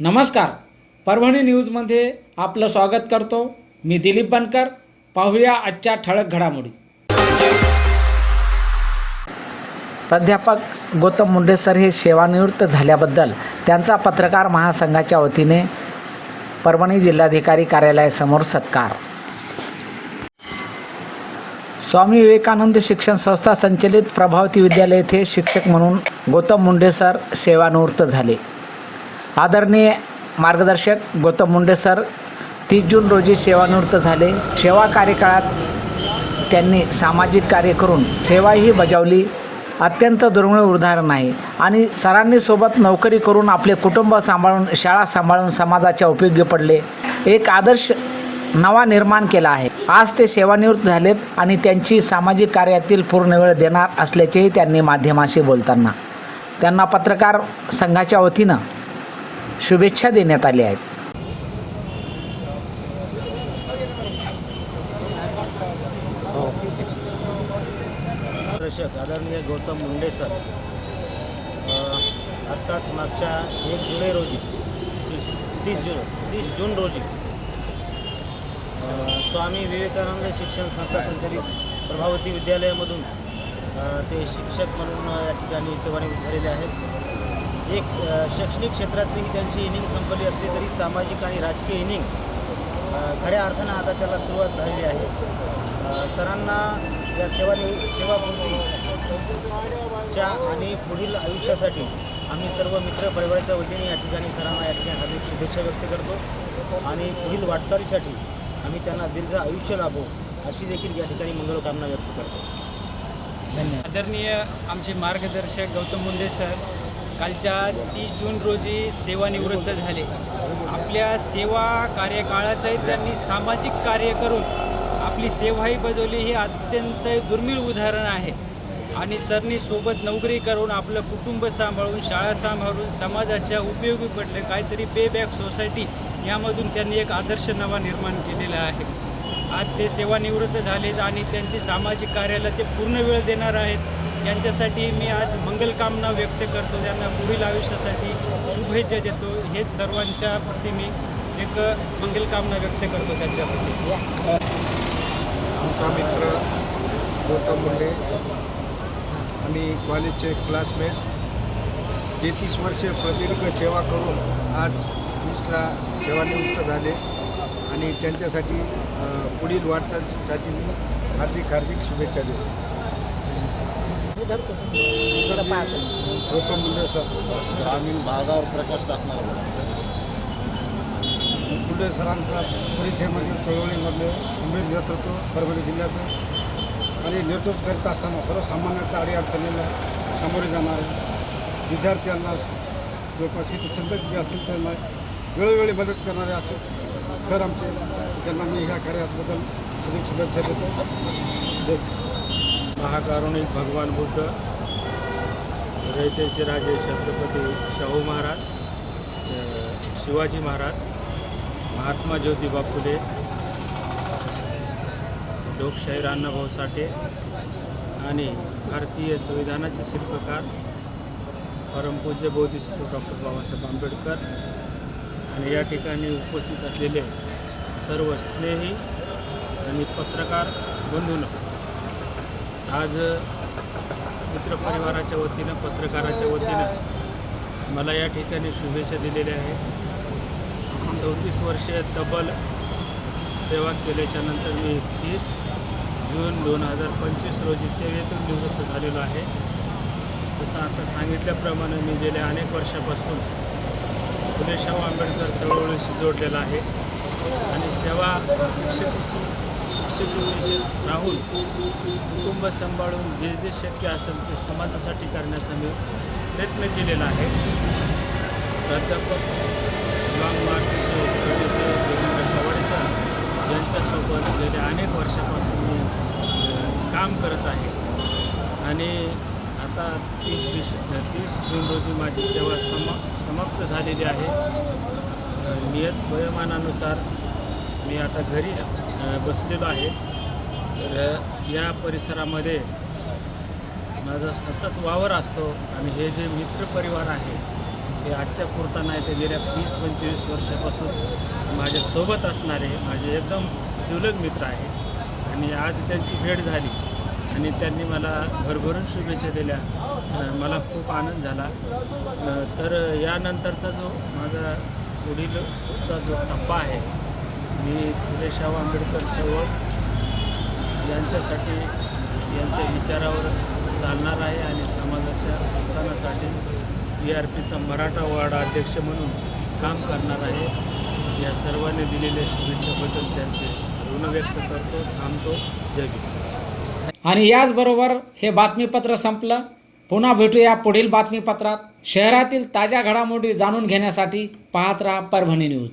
नमस्कार. परभणी न्यूजमध्ये आपलं स्वागत करतो. मी दिलीप बनकर. पाहूया आजच्या ठळक घडामोडी. प्राध्यापक गौतम मुंडे सर हे सेवानिवृत्त झाल्याबद्दल त्यांचा पत्रकार महासंघाच्या वतीने परभणी जिल्हाधिकारी कार्यालयासमोर सत्कार. स्वामी विवेकानंद शिक्षण संस्था संचलित प्रभावती विद्यालय येथे शिक्षक म्हणून गौतम मुंडे सर सेवानिवृत्त झाले. आदरणीय मार्गदर्शक गौतम मुंडे सर तीस जून रोजी सेवानिवृत्त झाले. सेवा कार्यकाळात त्यांनी सामाजिक कार्य करून सेवाही बजावली. अत्यंत दुर्मिळ उदाहरण आहे. आणि सरांनी सोबत नोकरी करून आपले कुटुंब सांभाळून शाळा सांभाळून समाजाच्या उपयोगी पडले. एक आदर्श नवा निर्माण केला आहे. आज ते सेवानिवृत्त झालेत आणि त्यांची सामाजिक कार्यातील पूर्ण वेळ देणार असल्याचेही त्यांनी माध्यमाशी बोलताना. त्यांना पत्रकार संघाच्या वतीनं शुभेच्छा देण्यात आल्या आहेत. दर्शक आदरणीय गौतम मुंडे सर आत्ताच मागच्या एक जुलै रोजी तीस जून तीस जून रोजी स्वामी विवेकानंद शिक्षण संस्था संचालित प्रभावती विद्यालयामधून ते शिक्षक म्हणून या ठिकाणी सेवानिवृत्त झालेले आहेत. एक शैक्षणिक क्षेत्रातली ही त्यांची इनिंग संपली असली तरी सामाजिक आणि राजकीय इनिंग खऱ्या अर्थानं आता त्याला सुरुवात झालेली आहे. सरांना या सेवानिवृत्त सेवापूर्तीच्या आणि पुढील आयुष्यासाठी आम्ही सर्व मित्र परिवाराच्या वतीने या ठिकाणी सरांना या ठिकाणी हार्दिक शुभेच्छा व्यक्त करतो. आणि पुढील वाटचालीसाठी आम्ही त्यांना दीर्घ आयुष्य लाभो अशी देखील या ठिकाणी मंगलकामना व्यक्त करतो. धन्यवाद. आदरणीय आमचे मार्गदर्शक गौतम मुंडे सर कालच्या तीस जून रोजी सेवानिवृत्त झाले. आपल्या सेवा कार्यकाळातही त्यांनी सामाजिक कार्य करून आपली सेवाही बजवली ही अत्यंत दुर्मिळ उदाहरण आहे. आणि सरनी सोबत नोकरी करून आपलं कुटुंब सांभाळून शाळा सांभाळून समाजाच्या उपयोगी पडले काहीतरी पे बॅक सोसायटी यामधून त्यांनी एक आदर्श नवा निर्माण केलेला आहे. आज ते सेवानिवृत्त झालेत आणि त्यांची सामाजिक कार्याला ते पूर्ण वेळ देणार आहेत. यांच्यासाठी मी आज मंगलकामना व्यक्त करतो. त्यांना पुढील आयुष्यासाठी शुभेच्छा देतो. हेच सर्वांच्या प्रती मी एक मंगलकामना व्यक्त करतो त्यांच्याप्रती आमचा मित्र गौतम मुंडे आम्ही कॉलेजचे क्लासमेट तेहतीस वर्षे प्रदीर्घ सेवा करून आज तीसला सेवानिवृत्त झाले आणि त्यांच्यासाठी पुढील वाटचालीसाठी मी हार्दिक हार्दिक शुभेच्छा देतो. गौतम मुंडे सर ग्रामीण भागावर प्रकाश टाकणार मुंडे सरांचा परिचयमधील चळवळीमधले गंभीर नेतृत्व परभणी जिल्ह्याचं आणि नेतृत्व करीत असताना सर्वसामान्यांच्या अडीअडचणीला सामोरे जाणारे विद्यार्थ्यांना जवळपास इथे चिंतक जे असतील त्यांना वेळोवेळी मदत करणारे असे सर आमचे त्यांना मी ह्या कार्याबद्दल अधिक शुभेच्छा देतो. जय महाकारुणिक भगवान बुद्ध रयतेचे राजे छत्रपती शाहू महाराज शिवाजी महाराज महात्मा ज्योतिबा फुले लोकशाहीर अण्णाभाऊ साठे आणि भारतीय संविधानाचे शिल्पकार परमपूज्य बोधिसत्व डॉक्टर बाबासाहेब आंबेडकर आणि या ठिकाणी उपस्थित असलेले सर्व स्नेही आणि पत्रकार बंधूंनो आज मित्रपरिवाराच्या वतीनं पत्रकाराच्या वतीनं मला या ठिकाणी शुभेच्छा दिलेल्या आहेत. चौतीस वर्षे तब्बल सेवा केल्याच्यानंतर मी तीस जून दोन हजार पंचवीस रोजी सेवेतून निवृत्त झालेलो आहे. तसं आता सांगितल्याप्रमाणे मी गेल्या अनेक वर्षापासून फुलेशाहू आंबेडकर चळवळीशी जोडलेला आहे. आणि सेवा शिक्षक शिक्षक राहून कुटुंब सांभाळून जे जे शक्य असेल ते समाजासाठी करण्याचा मी प्रयत्न केलेला आहे. प्राध्यापक लॉंग मार्चचे प्रणेते देवेंद्र पवाडे सर यांच्यासोबत गेल्या अनेक वर्षापासून मी काम करत आहे. आणि आता तीस विश तीस जून रोजी माझी सेवा समा समाप्त झालेली आहे. नियत वयोमानानुसार मी आता घरी बसलेलो आहे. तर या परिसरामध्ये माझा सतत वावर असतो आणि हे जे मित्रपरिवार आहे हे आजच्या पुरता नाही ते गेल्या वीस पंचवीस वर्षापासून माझ्यासोबत असणारे माझे एकदम जिवलग मित्र आहे आणि आज त्यांची भेट झाली आणि त्यांनी मला भरभरून शुभेच्छा दिल्या. मला खूप आनंद झाला. तर यानंतरचा जो माझा पुढीलचा जो टप्पा आहे मी फुले शाहू आंबेडकर चळवळ यांच्यासाठी यांच्या विचारावर चालणार आहे आणि समाजाच्या उत्थानासाठी पी आर पीचा मराठा वार्ड अध्यक्ष म्हणून काम करणार आहे. या सर्वांनी दिलेल्या शुभेच्छाबद्दल त्यांचे ऋण व्यक्त करतो थांबतो. जगी आणि याचबरोबर हे बातमीपत्र संपलं. पुन्हा भेटूया पुढील बातमीपत्रात. शहरातील ताज्या घडामोडी जाणून घेण्यासाठी पाहत राहा परभणी न्यूज.